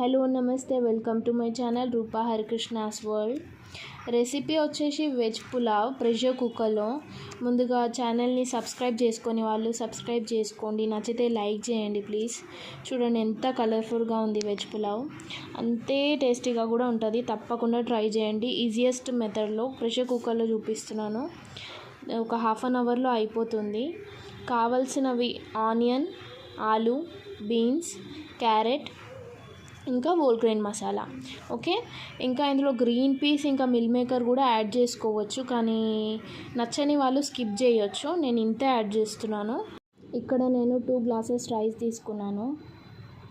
Hello నమస్తే welcome to my channel Rupa Harikrishna's world. Recipe వచ్చేసి veg pulao pressure కుక్కర్లో. ముందుగా ఛానల్ని సబ్స్క్రైబ్ చేసుకొని వాళ్ళు సబ్స్క్రైబ్ చేసుకోండి. నచ్చితే లైక్ చేయండి ప్లీజ్. చూడండి ఎంత కలర్ఫుల్గా ఉంది వెజ్ పులావ్. అంతే టేస్టీగా కూడా ఉంటుంది. తప్పకుండా ట్రై చేయండి. ఈజియెస్ట్ మెథడ్లో ప్రెషర్ కుక్కర్లో చూపిస్తున్నాను. ఒక హాఫ్ అన్ అవర్లో అయిపోతుంది. కావలసినవి ఆనియన్ ఆలు బీన్స్ క్యారెట్ ఇంకా హోల్ గ్రెయిన్ మసాలా ఓకే ఇంకా ఇందులో గ్రీన్ పీస్ ఇంకా మిల్ మేకర్ కూడా యాడ్ చేసుకోవచ్చు. కానీ నచ్చని వాళ్ళు స్కిప్ చేయొచ్చు. నేను ఇంతే యాడ్ చేస్తున్నాను. ఇక్కడ నేను టూ గ్లాసెస్ రైస్ తీసుకున్నాను.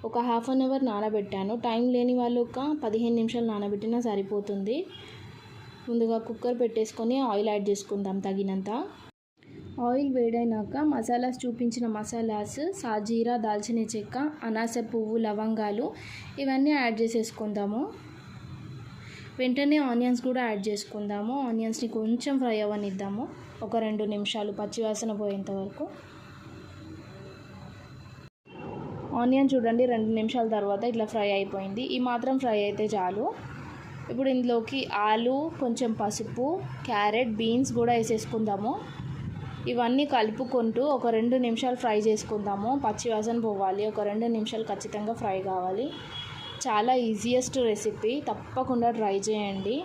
ఒక హాఫ్ అన్ అవర్ నానబెట్టాను. టైం లేని వాళ్ళు ఒక పదిహేను నిమిషాలు నానబెట్టినా సరిపోతుంది. ముందుగా కుక్కర్ పెట్టేసుకొని ఆయిల్ యాడ్ చేసుకుందాం తగినంత. ఆయిల్ వేడైనాక మసాలాస్ చూపించిన మసాలాస్ సాజీరా దాల్చిన చెక్క అనాస పువ్వు లవంగాలు ఇవన్నీ యాడ్ చేసేసుకుందాము. వెంటనే ఆనియన్స్ కూడా యాడ్ చేసుకుందాము. ఆనియన్స్ని కొంచెం ఫ్రై అవ్వనిద్దాము. ఒక రెండు నిమిషాలు పచ్చివాసన పోయేంత వరకు. ఆనియన్ చూడండి రెండు నిమిషాల తర్వాత ఇట్లా ఫ్రై అయిపోయింది. ఈ మాత్రం ఫ్రై అయితే చాలు. ఇప్పుడు ఇందులోకి ఆలు కొంచెం పసుపు క్యారెట్ బీన్స్ కూడా వేసేసుకుందాము. ఇవన్నీ కలుపుకుంటూ ఒక రెండు నిమిషాలు ఫ్రై చేసుకుందాము. పచ్చివాసన పోవాలి. ఒక రెండు నిమిషాలు ఖచ్చితంగా ఫ్రై కావాలి. చాలా ఈజియెస్ట్ రెసిపీ. తప్పకుండా ట్రై చేయండి.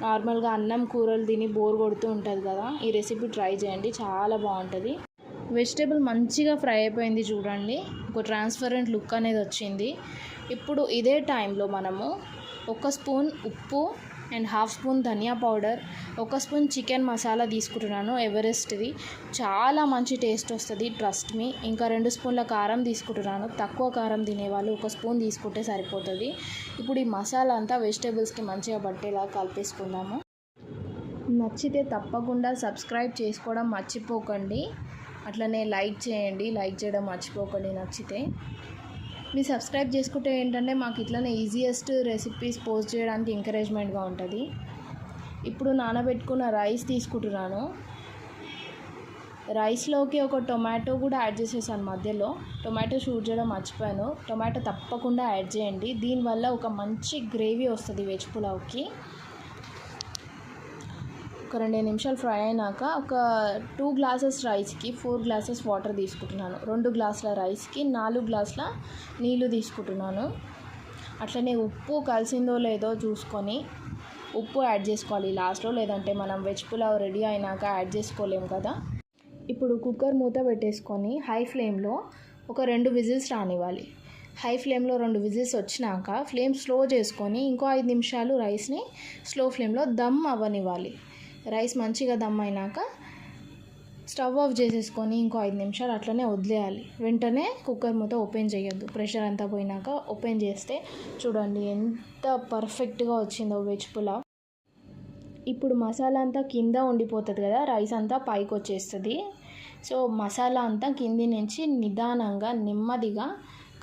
నార్మల్గా అన్నం కూరలు తిని బోర్ కొడుతూ ఉంటుంది కదా ఈ రెసిపీ ట్రై చేయండి. చాలా బాగుంటుంది. వెజిటేబుల్ మంచిగా ఫ్రై అయిపోయింది చూడండి. ఒక ట్రాన్స్పరెంట్ లుక్ అనేది వచ్చింది. ఇప్పుడు ఇదే టైంలో మనము ఒక స్పూన్ ఉప్పు అండ్ హాఫ్ స్పూన్ ధనియా పౌడర్ ఒక స్పూన్ చికెన్ మసాలా తీసుకుంటున్నాను ఎవరెస్ట్ది. చాలా మంచి టేస్ట్ వస్తుంది ట్రస్ట్ మీ ఇంకా రెండు స్పూన్ల కారం తీసుకుంటున్నాను. తక్కువ కారం తినేవాళ్ళు ఒక స్పూన్ తీసుకుంటే సరిపోతుంది. ఇప్పుడు ఈ మసాలా అంతా వెజిటేబుల్స్కి మంచిగా పట్టేలా కలిపేసుకుందాము. నచ్చితే తప్పకుండా సబ్స్క్రైబ్ చేసుకోవడం మర్చిపోకండి. అట్లనే లైక్ చేయండి. లైక్ చేయడం మర్చిపోకండి నచ్చితే. మీరు సబ్స్క్రైబ్ చేసుకుంటే ఏంటంటే మాకు ఇట్లనే ఈజియెస్ట్ రెసిపీస్ పోస్ట్ చేయడానికి ఎంకరేజ్మెంట్గా ఉంటుంది. ఇప్పుడు నానబెట్టుకున్న రైస్ తీసుకుంటున్నాను. రైస్లోకి ఒక టొమాటో కూడా యాడ్ చేసేసాను మధ్యలో. టొమాటో షూట్ చేయడం మర్చిపోయాను. టొమాటో తప్పకుండా యాడ్ చేయండి. దీనివల్ల ఒక మంచి గ్రేవీ వస్తుంది వెజ్ పులావ్కి ఒక రెండు నిమిషాలు ఫ్రై అయినాక ఒక టూ గ్లాసెస్ రైస్కి ఫోర్ గ్లాసెస్ వాటర్ తీసుకుంటున్నాను. రెండు గ్లాసుల రైస్కి నాలుగు గ్లాసుల నీళ్ళు తీసుకుంటున్నాను. అట్లనే ఉప్పు కలిసిందో లేదో చూసుకొని ఉప్పు యాడ్ చేసుకోవాలి లాస్ట్లో లేదంటే మనం వెజ్ పులావ్ రెడీ అయినాక యాడ్ చేసుకోలేము కదా. ఇప్పుడు కుక్కర్ మూత పెట్టేసుకొని హై ఫ్లేమ్లో ఒక రెండు విజిల్స్ రానివ్వాలి. హై ఫ్లేమ్లో రెండు విజిల్స్ వచ్చినాక ఫ్లేమ్ స్లో చేసుకొని ఇంకో ఐదు నిమిషాలు రైస్ని స్లో ఫ్లేమ్లో దమ్ అవ్వనివ్వాలి. రైస్ మంచిగా దమ్ అయినాక స్టవ్ ఆఫ్ చేసేసుకొని ఇంకో ఐదు నిమిషాలు అట్లనే వదిలేయాలి. వెంటనే కుక్కర్ మూత ఓపెన్ చేయొద్దు. ప్రెషర్ అంతా పోయినాక ఓపెన్ చేస్తే చూడండి ఎంత పర్ఫెక్ట్గా వచ్చిందో వెజ్ పులావ్. ఇప్పుడు మసాలా అంతా కింద ఉండిపోతుంది కదా రైస్ అంతా పైకి వచ్చేస్తుంది. సో మసాలా అంతా కింది నుంచి నిదానంగా నెమ్మదిగా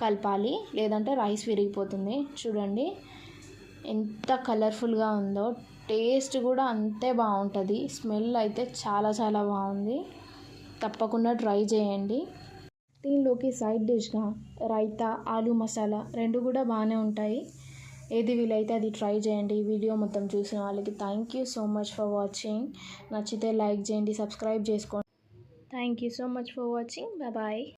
కలపాలి. లేదంటే రైస్ విరిగిపోతుంది. చూడండి ఎంత కలర్ఫుల్గా ఉందో టేస్ట్ కూడా అంతే బాగుంటుంది. స్మెల్ అయితే చాలా చాలా బాగుంది. తప్పకుండా ట్రై చేయండి. దీనిలోకి సైడ్ డిష్గా రైతా ఆలు మసాలా రెండు కూడా బాగానే ఉంటాయి. ఏది వీలైతే అది ట్రై చేయండి. వీడియో మొత్తం చూసిన వాళ్ళకి thank you so much for watching. నచ్చితే లైక్ చేయండి సబ్స్క్రైబ్ చేసుకోండి. Thank you so much for watching. Bye.